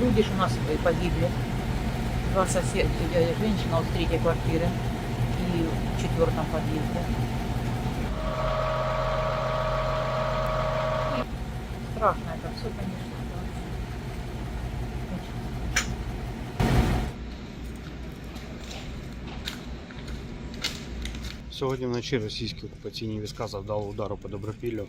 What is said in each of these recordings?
Люди ж у нас э, погибли. Два соседа, э, женщина вот с третьей квартиры и в четвертом подъезде. И страшно это все, конечно. это очень. Сьогодні вночі російські окупаційні війська завдали удару по Добропіллю.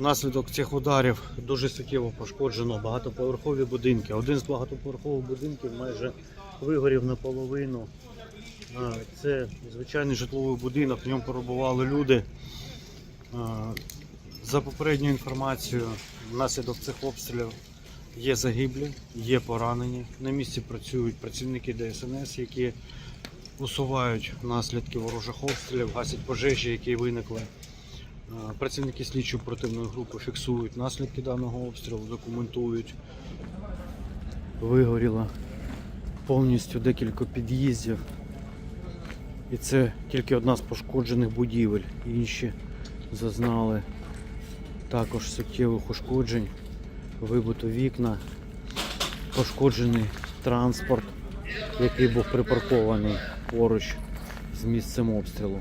Внаслідок цих ударів дуже суттєво пошкоджено багатоповерхові будинки. Один з багатоповерхових будинків майже вигорів наполовину. Це звичайний житловий будинок, в ньому перебували люди. За попередньою інформацією, внаслідок цих обстрілів є загиблі, є поранені. На місці працюють працівники ДСНС, які усувають наслідки ворожих обстрілів, гасять пожежі, які виникли. Працівники слідчої оперативної групи фіксують наслідки даного обстрілу, документують. Вигоріло повністю декілька під'їздів. І це тільки одна з пошкоджених будівель. Інші зазнали також суттєвих ушкоджень, вибито вікна, пошкоджений транспорт, який був припаркований поруч з місцем обстрілу.